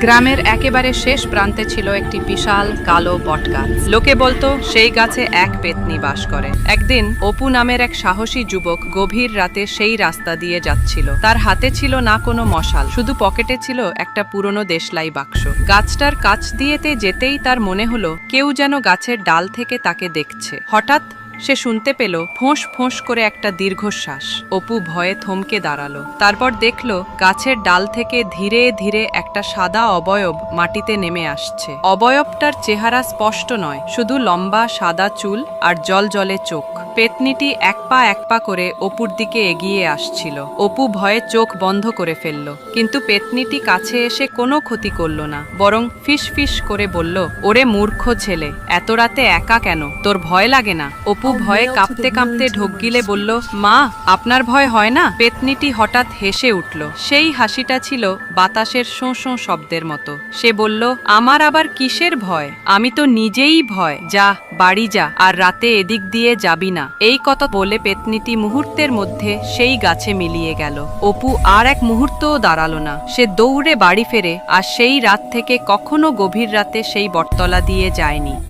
গ্রামের একেবারে শেষ প্রান্তে ছিল একটি বিশাল কালো বটগাছ। লোকে বলতো, সেই গাছে এক পেতনি বাস করে। একদিন অপু নামের এক সাহসী যুবক গভীর রাতে সেই রাস্তা দিয়ে যাচ্ছিল। তার হাতে ছিল না কোনো মশাল, শুধু পকেটে ছিল একটা পুরনো দেশলাই বাক্স। গাছটার কাছ দিয়েতে যেতেই তার মনে হলো, কেউ যেন গাছের ডাল থেকে তাকে দেখছে। হঠাৎ সে শুনতে পেল ফোঁস ফোঁস করে একটা দীর্ঘশ্বাস। অপু ভয়ে থমকে দাঁড়াল। তারপর দেখল গাছের ডাল থেকে ধীরে ধীরে একটা সাদা অবয়ব মাটিতে নেমে আসছে। অবয়বটার চেহারা স্পষ্ট নয়, শুধু লম্বা সাদা চুল আর জল জলে চোখ। পেতনিটি এক পা এক পা করে অপুর দিকে এগিয়ে আসছিল। অপু ভয়ে চোখ বন্ধ করে ফেলল কিন্তু পেতনিটি কাছে এসে কোনো ক্ষতি করল না বরং ফিস ফিস করে বলল ওরে মূর্খ ছেলে এত রাতে একা কেন? তোর ভয় লাগে না? অপু ভয়ে কাঁপতে কাঁপতে ঢোক গিলে বলল মা আপনার ভয় হয় না? পেতনিটি হঠাৎ হেসে উঠল। সেই হাসিটা ছিল বাতাসের শোঁ শোঁ শব্দের মতো। সে বলল আমার আবার কিসের ভয়? আমি তো নিজেই ভয়। যা বাড়ি যা আর রাতে এদিক দিয়ে যাবি না। এই কথা বলে পেতনিটি মুহূর্তের মধ্যে সেই গাছে মিলিয়ে গেল। অপু আর এক মুহূর্তও দাঁড়াল না। সে দৌড়ে বাড়ি ফেরে আর সেই রাত থেকে কখনো গভীর রাতে সেই বটতলা দিয়ে যায়নি।